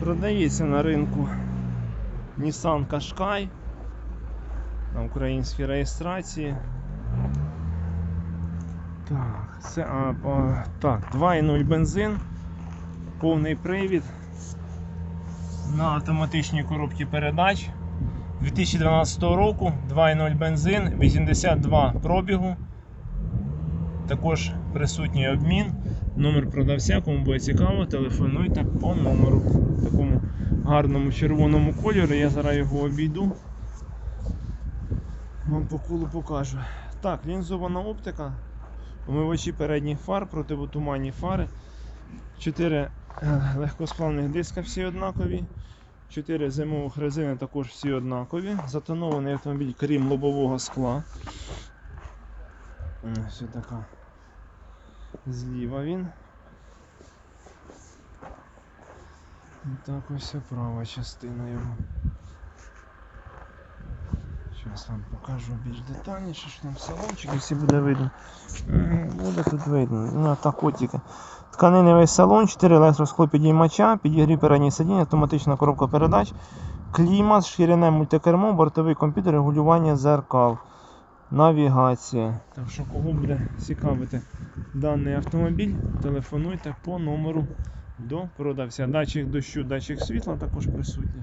Продається на ринку Nissan Qashqai на українській реєстрації. Так, це а, по- так, 2.0 бензин, повний привід на автоматичній коробці передач 2012 року, 2.0 бензин, 82 пробігу. Також присутній обмін. Номер продавця, кому буде цікаво, телефонуйте по номеру. В такому гарному червоному кольорі. Я зараз його обійду. Вам по колу покажу. Так, лінзована оптика. Омивачі передніх фар, противотуманні фари. 4 легкосплавних диска всі однакові. 4 зимових резини також всі однакові. Затонований автомобіль, крім лобового скла. Ось така. Зліва він. І так ось права частина його. Зараз вам покажу більш детальніше, що там салончик, якщо буде видно. Буде тут видно. Ну, так котики. Тканиневий салон, 4 електросклопідіймача, підігрів передніх сидінь, автоматична коробка передач, клімат, шкіряне мультикермо, бортовий комп'ютер, регулювання зеркал, навігація. Так що кого буде цікавити даний автомобіль, телефонуйте по номеру до продавця. Датчик дощу, датчик світла також присутній.